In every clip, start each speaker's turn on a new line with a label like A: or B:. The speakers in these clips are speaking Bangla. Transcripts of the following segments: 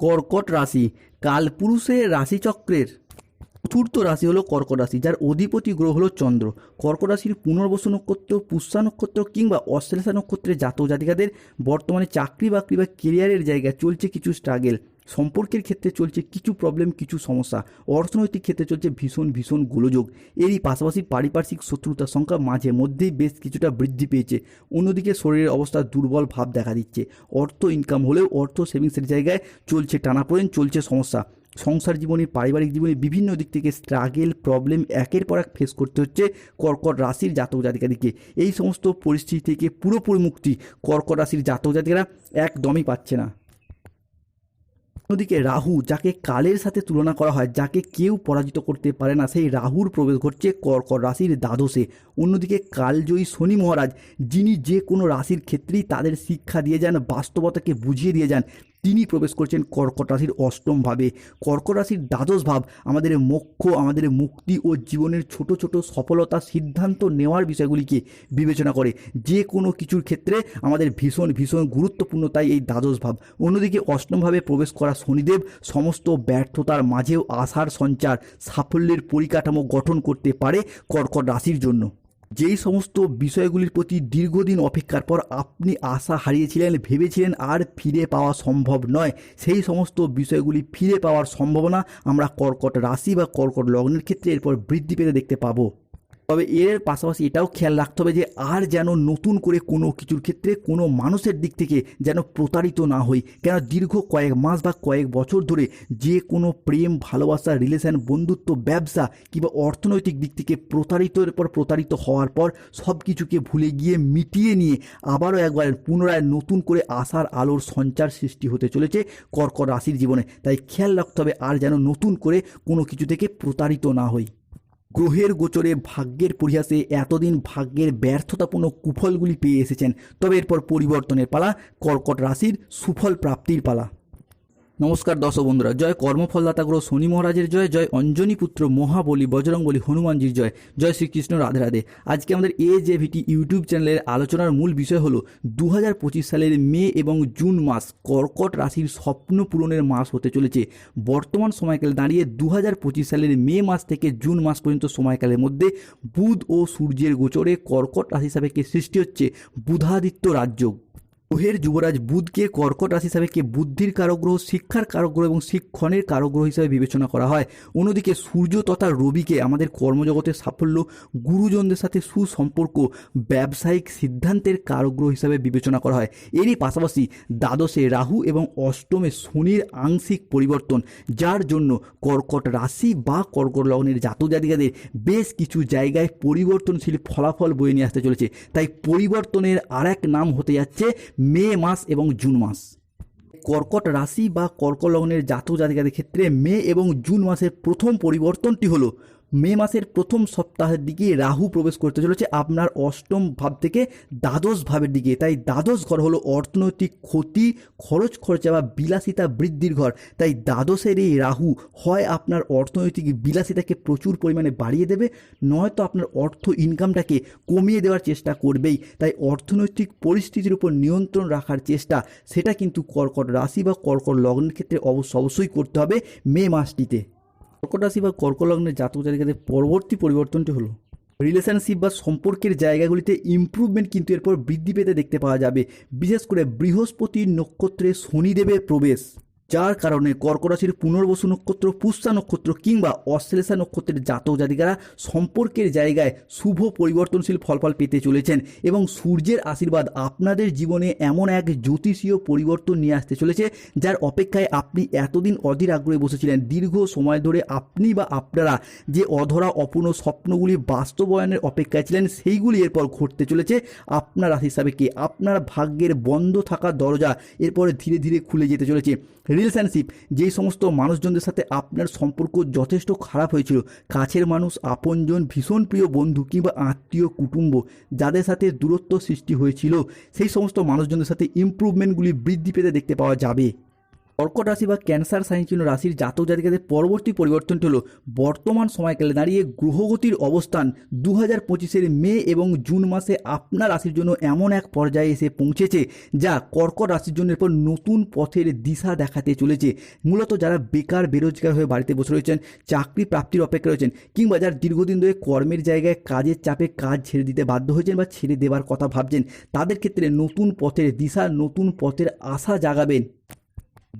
A: কর্কট রাশি কালপুরুষের রাশিচক্রের চতুর্থ রাশি হলো কর্কট রাশি, যার অধিপতি গ্রহ হলো চন্দ্র। কর্কট রাশির পুনর্বসু নক্ষত্র, পুষ্যা নক্ষত্র কিংবা অশ্লেষা নক্ষত্রের জাতক জাতিকাদের বর্তমানে চাকরি বাকরি বা কেরিয়ারের জায়গায় চলছে কিছু স্ট্রাগেল সম্পর্কের ক্ষেত্রে চলছে কিছু প্রবলেম কিছু সমস্যা। অর্থনৈতিক ক্ষেত্রে চলছে ভীষণ ভীষণ গোলযোগ। এরই পাশাপাশি পারিপার্শ্বিক শত্রুতার সংখ্যা মাঝে মধ্যেই বেশ কিছুটা বৃদ্ধি পেয়েছে। অন্যদিকে শরীরের অবস্থা দুর্বল ভাব দেখা দিচ্ছে। অর্থ ইনকাম হলেও অর্থ সেভিংসের জায়গায় চলছে টানাপোড়েন, চলছে সমস্যা। সংসার জীবনে, পারিবারিক জীবনে বিভিন্ন দিক থেকে স্ট্রাগেল প্রবলেম একের পর এক ফেস করতে হচ্ছে কর্কট রাশির জাতক জাতিকাদিকে। এই সমস্ত পরিস্থিতি থেকে পুরোপুরি মুক্তি কর্কট রাশির জাতক জাতিকারা একদমই পাচ্ছে না। অন্যদিকে রাহু, যাকে কালের সাথে তুলনা করা হয়, যাকে কেউ পরাজিত করতে পারে না, সেই রাহুর প্রবেশ ঘটছে কর্কট রাশির দ্বাদশে। অন্যদিকে কালজয়ী শনি মহারাজ, যিনি যে কোনো রাশির ক্ষেত্রেই তাদের শিক্ষা দিয়ে যান, বাস্তবতাকে বুঝিয়ে দিয়ে যান তিনি প্রবেশ করছেন কর্কট রাশির অষ্টম ভাবে। কর্কট রাশির দ্বাদশ ভাব আমাদের মোক্ষ, আমাদের মুক্তি ও জীবনের ছোট ছোট সফলতা সিদ্ধান্ত নেওয়ার বিষয়গুলিকে বিবেচনা করে। যে কোনো কিছুর ক্ষেত্রে আমাদের ভীষণ ভীষণ গুরুত্বপূর্ণ তাই এই দ্বাদশ ভাব। অন্যদিকে অষ্টমভাবে প্রবেশ করা শনিদেব সমস্ত ব্যর্থতার মাঝেও আশার সঞ্চার, সাফল্যের পরিকাঠামো গঠন করতে পারে কর্কট রাশির জন্য। যেই সমস্ত বিষয়গুলির প্রতি দীর্ঘদিন অপেক্ষার পর আপনি আশা হারিয়েছিলেন, ভেবেছিলেন আর ফিরে পাওয়া সম্ভব নয়। সেই সমস্ত বিষয়গুলি ফিরে পাওয়ার সম্ভাবনা আমরা কর্কট রাশি বা কর্কট লগ্নের ক্ষেত্রে এরপর বৃদ্ধি পেতে দেখতে পাবো। তবে এর পাশাপাশি এটাও খেয়াল রাখতে হবে যে আর যেন নতুন করে কোনো কিছুর ক্ষেত্রে কোনো মানুষের দিক থেকে যেন প্রতারিত না হই। কেন দীর্ঘ কয়েক মাস বা কয়েক বছর ধরে যে কোনো প্রেম, ভালোবাসা রিলেশন বন্ধুত্ব, ব্যবসা কিংবা অর্থনৈতিক দিক থেকে প্রতারিতের পর প্রতারিত হওয়ার পর সব কিছুকে ভুলে গিয়ে মিটিয়ে নিয়ে আবারও একবার পুনরায় নতুন করে আশার আলোর সঞ্চার সৃষ্টি হতে চলেছে কর্কট রাশির জীবনে। তাই খেয়াল রাখতে হবে আর যেন নতুন করে কোনো কিছু থেকে প্রতারিত না হই। গ্রহের গোচরে ভাগ্যের পরিহাসে এতদিন ভাগ্যের ব্যর্থতাপূর্ণ কুফলগুলি পেয়ে এসেছেন। তবে এরপর পরিবর্তনের পালা, কর্কট রাশির সুফল প্রাপ্তির পালা। নমস্কার দর্শক বন্ধুরা, জয় কর্মফলদাতা গ্রহ শনি মহারাজের জয় জয় অঞ্জনী পুত্র মহাবলী বজরংবলী হনুমানজির জয় জয় শ্রীকৃষ্ণ রাধে রাধে। আজকে আমাদের এ জে ভিটি ইউটিউব চ্যানেলের আলোচনার মূল বিষয় হলো দু হাজার পঁচিশ সালের মে এবং জুন মাস কর্কট রাশির স্বপ্ন পূরণের মাস হতে চলেছে। বর্তমান সময়কালে দাঁড়িয়ে দু হাজার পঁচিশ সালের মে মাস থেকে জুন মাস পর্যন্ত সময়কালের মধ্যে বুধ ও সূর্যের গোচরে কর্কট রাশি কে সৃষ্টি হচ্ছে বুধাদিত্য রাজযোগ। গ্রহের যুবরাজ বুধকে কর্কট রাশি হিসাবে কে বুদ্ধির কারগ্রহ, শিক্ষার কারগ্রহ এবং শিক্ষণের কারগ্রহ হিসাবে বিবেচনা করা হয়। অন্যদিকে সূর্য তথা রবিকে আমাদের কর্মজগতের সাফল্য, গুরুজনদের সাথে সুসম্পর্ক, ব্যবসায়িক সিদ্ধান্তের কারগ্রহ হিসাবে বিবেচনা করা হয়। এরই পাশাপাশি দ্বাদশে রাহু এবং অষ্টমে শনির আংশিক পরিবর্তন, যার জন্য কর্কট রাশি বা কর্কট লগ্নের জাতক জাতিকাদের বেশ কিছু জায়গায় পরিবর্তনশীল ফলাফল বয়ে নিয়ে আসতে চলেছে। তাই পরিবর্তনের আর এক নাম হতে যাচ্ছে মে মাস এবং জুন মাস। কর্কট রাশি বা কর্কলগ্নের জাতক জাতিকাদের ক্ষেত্রে মে এবং জুন মাসের প্রথম পরিবর্তনটি হলো মে মাসের প্রথম সপ্তাহের দিকে রাহু প্রবেশ করতে চলেছে আপনার অষ্টম ভাব থেকে দ্বাদশ ভাবের দিকে। তাই দ্বাদশ ঘর হলো অর্থনৈতিক ক্ষতি, খরচ খরচা বা বিলাসিতা বৃদ্ধির ঘর। তাই দ্বাদশের এই রাহু হয় আপনার অর্থনৈতিক বিলাসিতাকে প্রচুর পরিমাণে বাড়িয়ে দেবে, নয়তো আপনার অর্থ ইনকামটাকে কমিয়ে দেওয়ার চেষ্টা করবেই। তাই অর্থনৈতিক পরিস্থিতির উপর নিয়ন্ত্রণ রাখার চেষ্টা, সেটা কিন্তু কর্কট রাশি বা কর্কট লগ্নের ক্ষেত্রে অবশ্য অবশ্যই করতে হবে মে মাসটিতে। কর্কট রাশি বা কর্কলগ্নের জাতক জাতিকাদের পরবর্তী পরিবর্তনটি হলো রিলেশনশিপ বা সম্পর্কের জায়গাগুলিতে ইম্প্রুভমেন্ট কিন্তু এরপর বৃদ্ধি পেতে দেখতে পাওয়া যাবে। বিশেষ করে বৃহস্পতির নক্ষত্রে শনিদেবের প্রবেশ। যার কারণে কর্কট রাশির পুনর্বসু নক্ষত্র, পুষ্যা নক্ষত্র কিংবা অশ্লেষা নক্ষত্রের জাতক জাতিকারা সম্পর্কের জায়গায় শুভ পরিবর্তনশীল ফলফল পেতে চলেছেন এবং সূর্যের আশীর্বাদ আপনাদের জীবনে এমন এক জ্যোতিষীয় পরিবর্তন নিয়ে আসতে চলেছে, যার অপেক্ষায় আপনি এতদিন অধীর আগ্রহে বসেছিলেন, দীর্ঘ সময় ধরে আপনি বা আপনারা যে অধরা অপূর্ণ স্বপ্নগুলি বাস্তবায়নের অপেক্ষায় ছিলেন, সেইগুলি এরপর ঘটতে চলেছে। আপনার হিসাবে কে আপনার ভাগ্যের বন্ধ থাকা দরজা এরপরে ধীরে ধীরে খুলে যেতে চলেছে। রিলেশনশিপ যেই সমস্ত মানুষজনদের সাথে আপনার সম্পর্ক যথেষ্ট খারাপ হয়েছিল, কাছের মানুষ, আপনজন, ভীষণ প্রিয় বন্ধু কিংবা আত্মীয়, কুটুম্ব, যাদের সাথে দূরত্ব সৃষ্টি হয়েছিল, সেই সমস্ত মানুষজনদের সাথে ইম্প্রুভমেন্টগুলি বৃদ্ধি পেতে দেখতে পাওয়া যাবে। কর্কট রাশি বা ক্যান্সার সাইন চিহ্ন রাশির জাতক জাতিকাদের পরবর্তী পরিবর্তনটি হলো, বর্তমান সময়কালে দাঁড়িয়ে গ্রহগতির অবস্থান দু হাজার পঁচিশের মে এবং জুন মাসে আপনার রাশির জন্য এমন এক পর্যায়ে এসে পৌঁছেছে, যা কর্কট রাশির জন্য এরপর নতুন পথের দিশা দেখাতে চলেছে। মূলত যারা বেকার, বেরোজগার হয়ে বাড়িতে বসে রয়েছেন, চাকরি প্রাপ্তির অপেক্ষা রয়েছেন, কিংবা যারা দীর্ঘদিন ধরে কর্মের জায়গায় কাজের চাপে কাজ ছেড়ে দিতে বাধ্য হয়েছেন বা ছেড়ে দেওয়ার কথা ভাবছেন, তাদের ক্ষেত্রে নতুন পথের দিশা, নতুন পথের আশা জাগাবেন।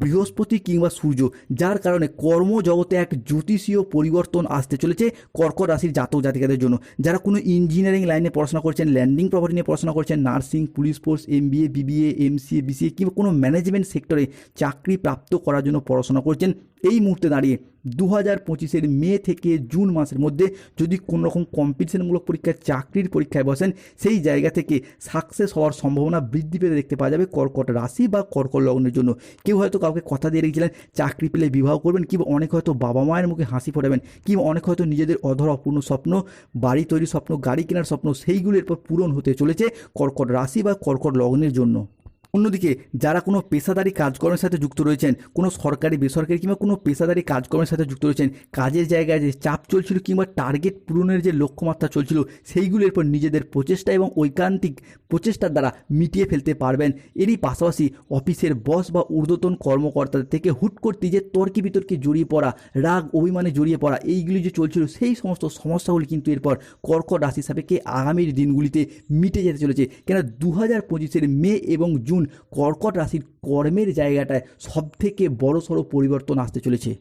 A: বৃহস্পতি কিংবা সূর্য, যার কারণে কর্মজগতে এক জ্যোতিষীয় পরিবর্তন আসতে চলেছে কর্কট রাশির জাতক জাতিকাদের জন্য। যারা কোনো ইঞ্জিনিয়ারিং লাইনে পড়াশোনা করছেন ল্যান্ডিং প্রপার্টি নিয়ে পড়াশোনা করছেন nursing police force MBA BBA MCA BCA কিংবা কোনো ম্যানেজমেন্ট সেক্টরে চাকরি প্রাপ্ত করার জন্য পড়াশোনা করছেন এই মুহূর্তে দাঁড়িয়ে দু হাজার পঁচিশের মে থেকে জুন মাসের মধ্যে যদি কোনো রকম কম্পিটিশনমূলক পরীক্ষায় চাকরির পরীক্ষায় বসেন, সেই জায়গা থেকে সাকসেস হওয়ার সম্ভাবনা বৃদ্ধি পেতে দেখতে পাওয়া যাবে কর্কট রাশি বা কর্কট লগ্নের জন্য। কেউ হয়তো কাউকে কথা দিয়ে রেখেছিলেন, চাকরি পেলে বিবাহ করবেন, কিংবা অনেক হয়তো বাবা মায়ের মুখে হাসি ফোটাবেন, কিংবা অনেক হয়তো নিজেদের অধর অপূর্ণ স্বপ্ন, বাড়ি তৈরির স্বপ্ন, গাড়ি কেনার স্বপ্ন, সেইগুলো এরপর পূরণ হতে চলেছে কর্কট রাশি বা কর্কট লগ্নের জন্য। অন্যদিকে, যারা কোনো পেশাদারি কাজকর্মের সাথে যুক্ত রয়েছেন, কোনো সরকারি, বেসরকারি কিংবা কোনো পেশাদারি কাজকর্মের সাথে যুক্ত রয়েছেন, কাজের জায়গায় যে চাপ চলছিল কিংবা টার্গেট পূরণের যে লক্ষ্যমাত্রা চলছিল সেইগুলোর পর নিজেদের প্রচেষ্টা এবং ঐকান্তিক প্রচেষ্টার দ্বারা মিটিয়ে ফেলতে পারবেন। এরই পাশাপাশি অফিসের বস বা ঊর্ধ্বতন কর্মকর্তাদের থেকে হুট করতে যে তর্কি বিতর্কে জড়িয়ে পড়া, রাগ, অভিমানে জড়িয়ে পড়া, এইগুলি যে চলছিল, সেই সমস্ত সমস্যাগুলি কিন্তু এরপর কর্কট রাশি সাপেক্ষে আগামীর দিনগুলিতে মিটে যেতে চলেছে। কেন দু হাজার পঁচিশের মে এবং জুন কর্কট রাশির কর্মের জায়গাটায় সবথেকে বড় সড়ো পরিবর্তন আসতে চলেছে।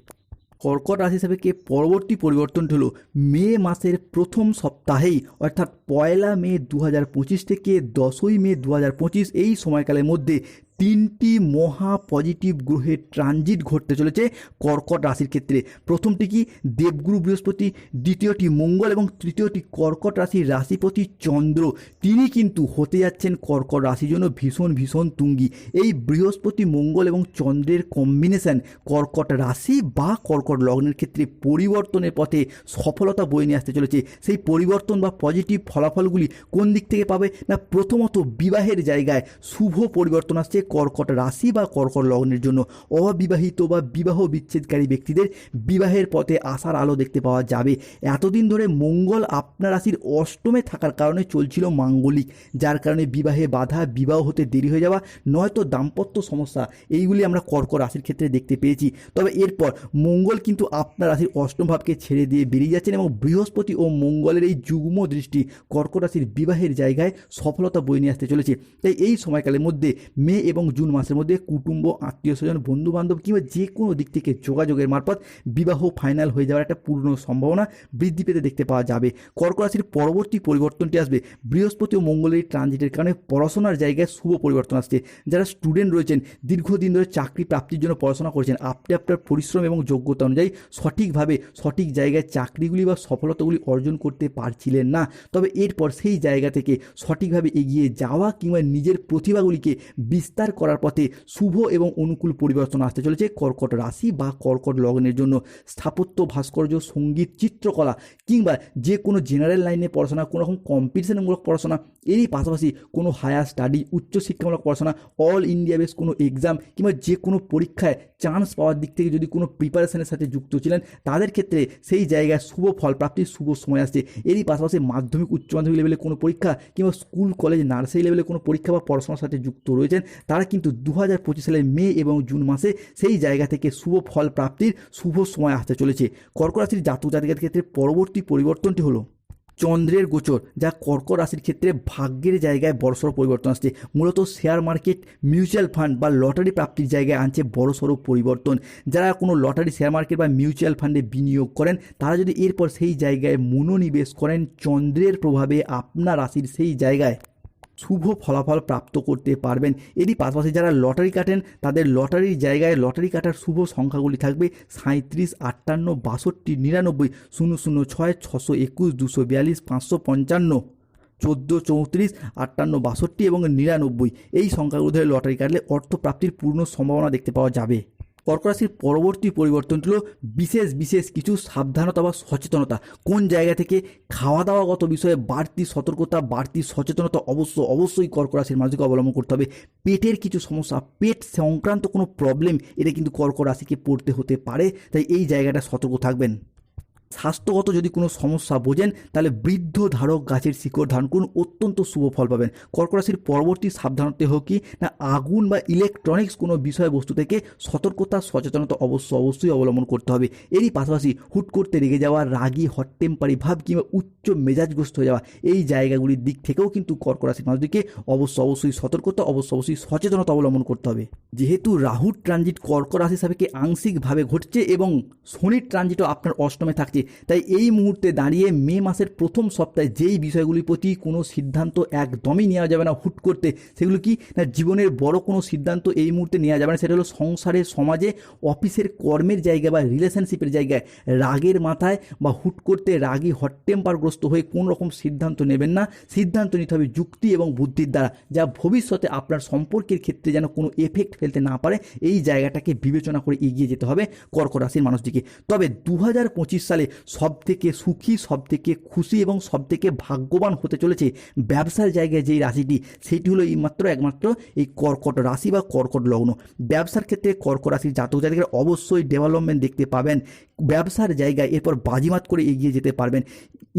A: কর্কট রাশি সাপেক্ষে পরবর্তী পরিবর্তন হলো মে মাসের প্রথম সপ্তাহেই, অর্থাৎ পয়লা মে দু হাজার পঁচিশ থেকে দশই মে দু হাজার পঁচিশ এই সময়কালের মধ্যে তিনটি মহা পজিটিভ গ্রহের ট্রানজিট ঘটতে চলেছে কর্কট রাশির ক্ষেত্রে। প্রথমটি কি? দেবগুরু বৃহস্পতি, দ্বিতীয়টি মঙ্গল এবং তৃতীয়টি কর্কট রাশির রাশিপতি চন্দ্র। তিনি কিন্তু হতে যাচ্ছেন কর্কট রাশির জন্য ভীষণ ভীষণ তুঙ্গি। এই বৃহস্পতি, মঙ্গল এবং চন্দ্রের কম্বিনেশন কর্কট রাশি বা কর্কট লগ্নের ক্ষেত্রে পরিবর্তনের পথে সফলতা বয়ে নিয়ে আসতে চলেছে। সেই পরিবর্তন বা পজিটিভ ফলাফলগুলি কোন দিক থেকে পাবে? না, প্রথমত বিবাহের জায়গায় শুভ পরিবর্তন আসছে কর্কট রাশি বা কর্কট লগ্নের জন্য অবিবাহিত বা বিবাহ বিচ্ছেদকারী ব্যক্তিদের বিবাহের পথে আসার আলো দেখতে পাওয়া যাবে। এতদিন ধরে মঙ্গল আপনার রাশির অষ্টমে থাকার কারণে চলছিল মাঙ্গলিক, যার কারণে বিবাহে বাধা, বিবাহ হতে দেরি হয়ে যাওয়া, নয়তো দাম্পত্য সমস্যা, এইগুলি আমরা কর্কট রাশির ক্ষেত্রে দেখতে পেয়েছি। তবে এরপর মঙ্গল কিন্তু আপনার রাশির অষ্টম ভাবকে ছেড়ে দিয়ে বেরিয়ে যাচ্ছেন এবং বৃহস্পতি ও মঙ্গলের এই যুগ্ম দৃষ্টি কর্কট রাশির বিবাহের জায়গায় সফলতা বয়ে নিয়ে আসতে চলেছে। তাই এই সময়কালের মধ্যে মে এবং জুন মাসের মধ্যে কুটুম্ব, আত্মীয় স্বজন বন্ধু বান্ধব কিংবা যে কোনো দিক থেকে যোগাযোগের মারফত বিবাহ ফাইনাল হয়ে যাওয়ার একটা পূর্ণ সম্ভাবনা বৃদ্ধি পেতে দেখতে পাওয়া যাবে। কর্ক রাশির পরবর্তী পরিবর্তনটি আসবে। বৃহস্পতি ও মঙ্গলের ট্রানজিটের কারণে পড়াশোনার জায়গায় শুভ পরিবর্তন আসছে। যারা স্টুডেন্ট রয়েছেন, দীর্ঘদিন ধরে চাকরি প্রাপ্তির জন্য পড়াশোনা করছেন, আপনি আপনার পরিশ্রম এবং যোগ্যতা অনুযায়ী সঠিকভাবে সঠিক জায়গায় চাকরিগুলি বা সফলতাগুলি অর্জন করতে পারছিলেন না। তবে এরপর সেই জায়গা থেকে সঠিকভাবে এগিয়ে যাওয়া কিংবা নিজের প্রতিভাগুলিকে বিস্তার করার পথে শুভ এবং অনুকূল পরিবর্তন আসতে চলেছে। কর্কট রাশি বা কর্কট লগ্নের জন্য স্থাপত্য, ভাস্কর্য, সংগীত, চিত্রকলা কিংবা যে কোনো জেনারেল লাইনে পড়াশোনা, কোনো রকম কম্পিটিশনমূলক পড়াশোনা, এরই পাশাপাশি কোনো হায়ার স্টাডি উচ্চশিক্ষামূলক পড়াশোনা অল ইন্ডিয়া বেস কোনো এক্সাম কিংবা যে কোনো পরীক্ষায় চান্স পাওয়ার দিক থেকে যদি কোনো প্রিপারেশনের সাথে যুক্ত ছিলেন, তাদের ক্ষেত্রে সেই জায়গায় শুভ ফল প্রাপ্তির শুভ সময় আসছে। এরই পাশাপাশি মাধ্যমিক, উচ্চ মাধ্যমিক লেভেলে কোনো পরীক্ষা কিংবা স্কুল কলেজ নার্সারি লেভেলে কোনো পরীক্ষা বা পড়াশোনার সাথে যুক্ত রয়েছেন তারা কিন্তু দু হাজার পঁচিশ সালের মে এবং জুন মাসে সেই জায়গা থেকে শুভ ফল প্রাপ্তির শুভ সময় আসতে চলেছে। কর্কট রাশির জাতক জাতিকাদের ক্ষেত্রে পরবর্তী পরিবর্তনটি হলো চন্দ্রের গোচর, যা কর্ক রাশির ক্ষেত্রে ভাগ্যের জায়গায় বড়সড় পরিবর্তন আসছে। মূলত শেয়ার মার্কেট, মিউচুয়াল ফান্ড বা লটারি প্রাপ্তির জায়গায় আনছে বড়সড় পরিবর্তন। যারা কোনো লটারি, শেয়ার মার্কেট বা মিউচুয়াল ফান্ডে বিনিয়োগ করেন, তারা যদি এরপর সেই জায়গায় মনোনিবেশ করেন, চন্দ্রের প্রভাবে আপনার রাশির সেই জায়গায় শুভ ফলাফল প্রাপ্ত করতে পারবেন। এরই পাশাপাশি যারা লটারি কাটেন, তাদের লটারির জায়গায় লটারি কাটার শুভ সংখ্যাগুলি থাকবে সাঁত্রিশ আটান্ন, বাষট্টি, নিরানব্বই, শূন্য শূন্য, ছয়, ছশো একুশ, দুশো বিয়াল্লিশ, পাঁচশো পঞ্চান্ন, চোদ্দ, চৌত্রিশ, আটান্ন, বাষট্টি এবং নিরানব্বই। এই সংখ্যাগুলো ধরে লটারি কাটলে অর্থ প্রাপ্তির পূর্ণ সম্ভাবনা দেখতে পাওয়া যাবে। কর্ক রাশির পরবর্তী পরিবর্তন হলো বিশেষ বিশেষ কিছু সাবধানতা বা সচেতনতা। কোন জায়গা থেকে খাওয়া দাওয়াগত বিষয়ে বাড়তি সতর্কতা, বাড়তি সচেতনতা অবশ্য, অবশ্যই কর্ক রাশির মানুষকে অবলম্বন করতে হবে। পেটের কিছু সমস্যা, পেট সংক্রান্ত কোনো প্রবলেম এটা কিন্তু কর্ক রাশিকে পড়তে হতে পারে। তাই এই জায়গাটা সতর্ক থাকবেন। স্বাস্থ্যগত যদি কোনো সমস্যা বোঝেন, তাহলে বৃদ্ধ ধারক গাছের শিকড় ধারণ করুন, অত্যন্ত শুভ ফল পাবেন। কর্ক রাশির পরবর্তী সাবধানতা হোক কি, না আগুন বা ইলেকট্রনিক্স কোনো বিষয়বস্তু থেকে সতর্কতা, সচেতনতা অবশ্য অবশ্যই অবলম্বন করতে হবে। এরই পাশাপাশি হুট করতে রেগে যাওয়া, রাগী হট টেম্পারি ভাব কিংবা উচ্চ মেজাজগ্রস্ত হয়ে যাওয়া, এই জায়গাগুলির দিক থেকেও কিন্তু কর্ক রাশির মানুষদেরকে অবশ্য অবশ্যই সতর্কতা, অবশ্য অবশ্যই সচেতনতা অবলম্বন করতে হবে। যেহেতু রাহুর ট্রানজিট কর্ক রাশি সাপেক্ষে আংশিকভাবে ঘটছে এবং শনির ট্রানজিটও আপনার অষ্টমে থাকছে তাই এই মুহূর্তে দাঁড়িয়ে মে মাসের প্রথম সপ্তাহে যেই বিষয়গুলির প্রতি কোনো সিদ্ধান্ত একদমই নেওয়া যাবে না হুট করতে, সেগুলো কি না জীবনের বড় কোনো সিদ্ধান্ত এই মুহূর্তে নেওয়া যাবে না? সেটা হলো সংসারের সমাজে, অফিসের কর্মের জায়গায় বা রিলেশনশিপের জায়গায় রাগের মাথায় বা হুট করতে রাগী হট টেম্পারগ্রস্ত হয়ে কোনো রকম সিদ্ধান্ত নেবেন না। সিদ্ধান্ত নিতে হবে যুক্তি এবং বুদ্ধির দ্বারা, যা ভবিষ্যতে আপনার সম্পর্কের ক্ষেত্রে যেন কোনো এফেক্ট ফেলতে না পারে। এই জায়গাটাকে বিবেচনা করে এগিয়ে যেতে হবে কর্ক রাশির মানুষটিকে। তবে দু হাজার পঁচিশ সালে সব থেকে সুখী সব থেকে খুশি এবং সব থেকে ভাগ্যবান হতে চলেছে ব্যবসার জায়গায় যেই রাশিটি সেটি হলো এই মাত্র একমাত্র এই কর্কট রাশি বা কর্কট লগ্ন। ব্যবসার ক্ষেত্রে কর্ক রাশির জাতক জাতিকেরা অবশ্যই ডেভেলপমেন্ট দেখতে পাবেন, ব্যবসার জায়গায় এরপর বাজিমাত করে এগিয়ে যেতে পারবেন।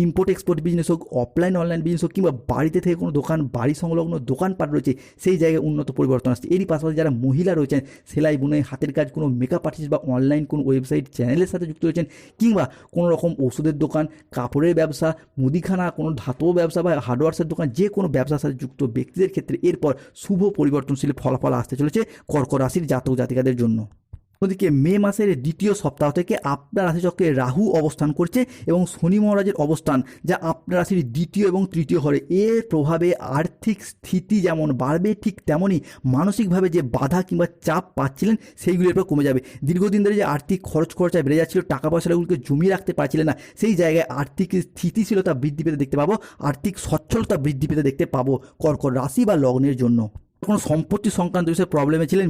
A: ইম্পোর্ট এক্সপোর্ট বিজনেস হোক অফলাইন অনলাইন বিজনেস হোক কিংবা বাড়িতে থেকে কোনো দোকান, বাড়ি সংলগ্ন দোকানপাট রয়েছে, সেই জায়গায় উন্নত পরিবর্তন আসছে। এরই পাশাপাশি যারা মহিলা রয়েছেন, সেলাই বুনে হাতের কাজ, কোনো মেকআপ আর্টিস্ট বা অনলাইন কোনো ওয়েবসাইট চ্যানেলের সাথে যুক্ত রয়েছেন কিংবা কোনো রকম ওষুধের দোকান, কাপড়ের ব্যবসা, মুদিখানা, কোনো ধাতব ব্যবসা বা হার্ডওয়ার্সের দোকান, যে কোনো ব্যবসার সাথে যুক্ত ব্যক্তিদের ক্ষেত্রে এরপর শুভ পরিবর্তনশীল ফলাফল আসতে চলেছে কর্ক রাশির জাতক জাতিকাদের জন্য। ওদিকে মে মাসের দ্বিতীয় সপ্তাহ থেকে আপনার রাশিচক্রে রাহু অবস্থান করছে এবং শনি মহারাজের অবস্থান, যা আপনার রাশির দ্বিতীয় এবং তৃতীয় ঘরে এর প্রভাবে আর্থিক স্থিতি যেমন বাড়বে, ঠিক তেমনই মানসিকভাবে যে বাধা কিংবা চাপ পাচ্ছিলেন, সেইগুলি এরপর কমে যাবে। দীর্ঘদিন ধরে যে আর্থিক খরচ খরচা বেড়ে যাচ্ছিল টাকা পয়সাগুলোকে জমিয়ে রাখতে পারছিলেন না, সেই জায়গায় আর্থিক স্থিতিশীলতা বৃদ্ধি পেতে দেখতে পাবো, আর্থিক সচ্ছলতা বৃদ্ধি পেতে দেখতে পাবো কর্কট রাশি বা লগ্নের জন্য। কোনো সম্পত্তি সংক্রান্ত বিষয়ে প্রবলেমে ছিলেন